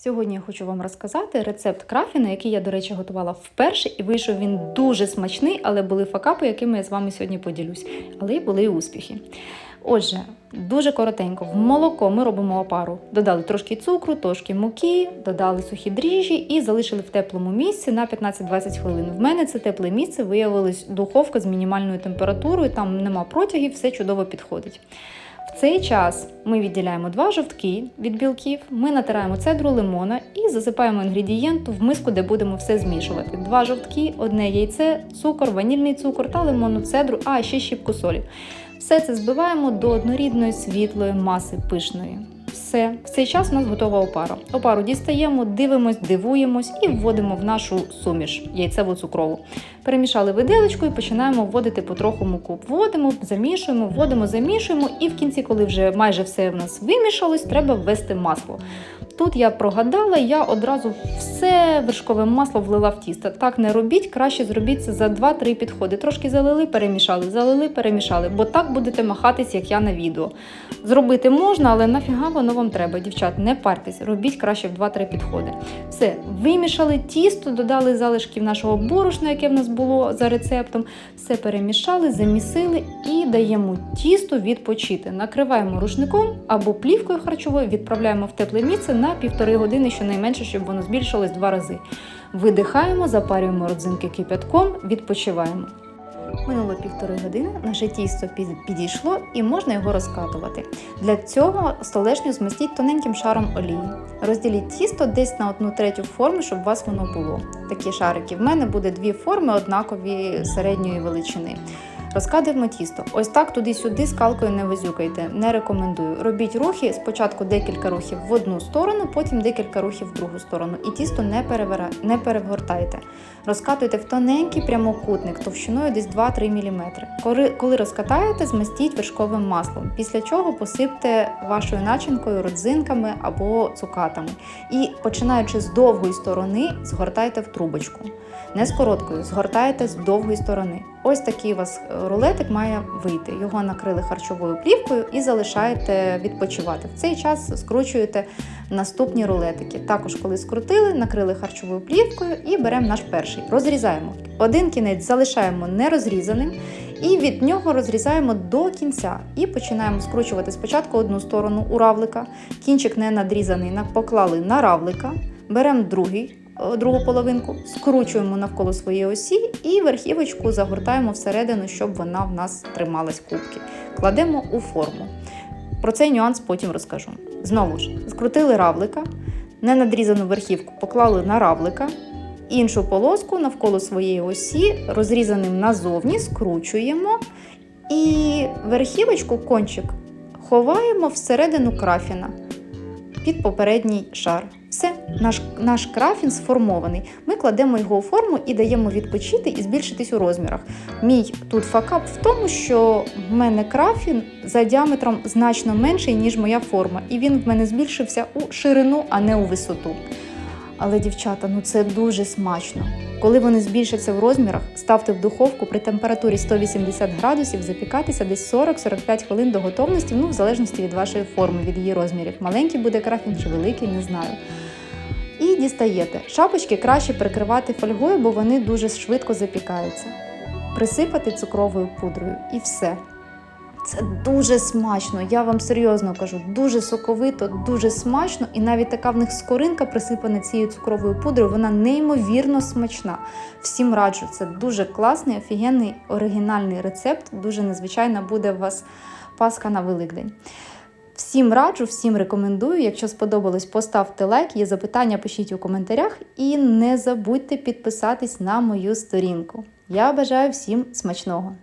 Сьогодні я хочу вам розказати рецепт крафіна, який я, до речі, готувала вперше, і вийшов він дуже смачний, але були факапи, якими я з вами сьогодні поділюсь. Але були і успіхи. Отже, дуже коротенько, в молоко ми робимо опару. Додали трошки цукру, трошки муки, додали сухі дріжджі і залишили в теплому місці на 15-20 хвилин. В мене це тепле місце виявилось духовка з мінімальною температурою, там нема протягів, все чудово підходить. В цей час ми відділяємо два жовтки від білків, ми натираємо цедру лимона і засипаємо інгредієнту в миску, де будемо все змішувати. Два жовтки, одне яйце, цукор, ванільний цукор та лимонну цедру, а ще щіпку солі. Все це збиваємо до однорідної світлої маси пишної. Все, в цей час у нас готова опара. Опару дістаємо, дивимось, дивуємось і вводимо в нашу суміш яйцеву цукрову. Перемішали виделочкою і починаємо вводити потроху муку. Вводимо, замішуємо, вводимо, замішуємо, і в кінці, коли вже майже все в нас вимішалось, треба ввести масло. Тут я прогадала, я одразу все вершкове масло влила в тісто. Так не робіть, краще зробіть це за 2-3 підходи. Трошки залили, перемішали, залили, перемішали, бо так будете махатись, як я на відео. Зробити можна, але нафіга воно вам треба, дівчат, не парьтесь, робіть краще в 2-3 підходи. Все, вимішали тісто, додали залишків нашого борошна, яке в нас було за рецептом. Все перемішали, замісили і даємо тісто відпочити. Накриваємо рушником або плівкою харчовою, відправляємо в тепле місце на півтори години, щонайменше, щоб воно збільшилось два рази. Видихаємо, запарюємо родзинки кипятком, відпочиваємо. Минуло півтори години, наше тісто підійшло і можна його розкатувати. Для цього столешню змастіть тоненьким шаром олії. Розділіть тісто десь на одну третю форми, щоб у вас воно було. Такі шарики. В мене буде дві форми однакові середньої величини. Розкатуємо тісто. Ось так туди-сюди скалкою не визюкайте. Не рекомендую. Робіть рухи. Спочатку декілька рухів в одну сторону, потім декілька рухів в другу сторону. І тісто не, перевира... не перегортайте. Розкатуйте в тоненький прямокутник товщиною десь 2-3 мм. Коли, розкатаєте, змастіть вершковим маслом, після чого посипте вашою начинкою родзинками або цукатами. І починаючи з довгої сторони, згортайте в трубочку. Не з короткою, згортаєте з довгої сторони. Ось такий у вас е, рулетик має вийти. Його накрили харчовою плівкою і залишаєте відпочивати. В цей час скручуєте наступні рулетики. Також, коли скрутили, накрили харчовою плівкою і беремо наш перший. Розрізаємо. Один кінець залишаємо нерозрізаним. І від нього розрізаємо до кінця і починаємо скручувати спочатку одну сторону у равлика, кінчик не надрізаний, поклали на равлика, беремо другий, другу половинку, скручуємо навколо своєї осі і верхівочку загортаємо всередину, щоб вона в нас трималась кубки. Кладемо у форму. Про цей нюанс потім розкажу. Знову ж, скрутили равлика, ненадрізану верхівку поклали на равлика, іншу полоску навколо своєї осі, розрізаним назовні, скручуємо і верхівочку, кончик ховаємо всередину крафіна під попередній шар. Все, наш, наш крафін сформований. Ми кладемо його у форму і даємо відпочити і збільшитись у розмірах. Мій тут факап в тому, що в мене крафін за діаметром значно менший, ніж моя форма, і він в мене збільшився у ширину, а не у висоту. Але, дівчата, ну це дуже смачно. Коли вони збільшаться в розмірах, ставте в духовку при температурі 180 градусів запікатися десь 40-45 хвилин до готовності, ну в залежності від вашої форми, від її розмірів. Маленький буде крафін чи великий, не знаю. І дістаєте. Шапочки краще прикривати фольгою, бо вони дуже швидко запікаються. Присипати цукровою пудрою і все. Це дуже смачно, я вам серйозно кажу, дуже соковито, дуже смачно, і навіть така в них скоринка присипана цією цукровою пудрою, вона неймовірно смачна. Всім раджу, це дуже класний, офігенний, оригінальний рецепт. Дуже незвичайна буде у вас Пасха на Великдень. Всім раджу, всім рекомендую. Якщо сподобалось, поставте лайк, є запитання, пишіть у коментарях і не забудьте підписатись на мою сторінку. Я бажаю всім смачного!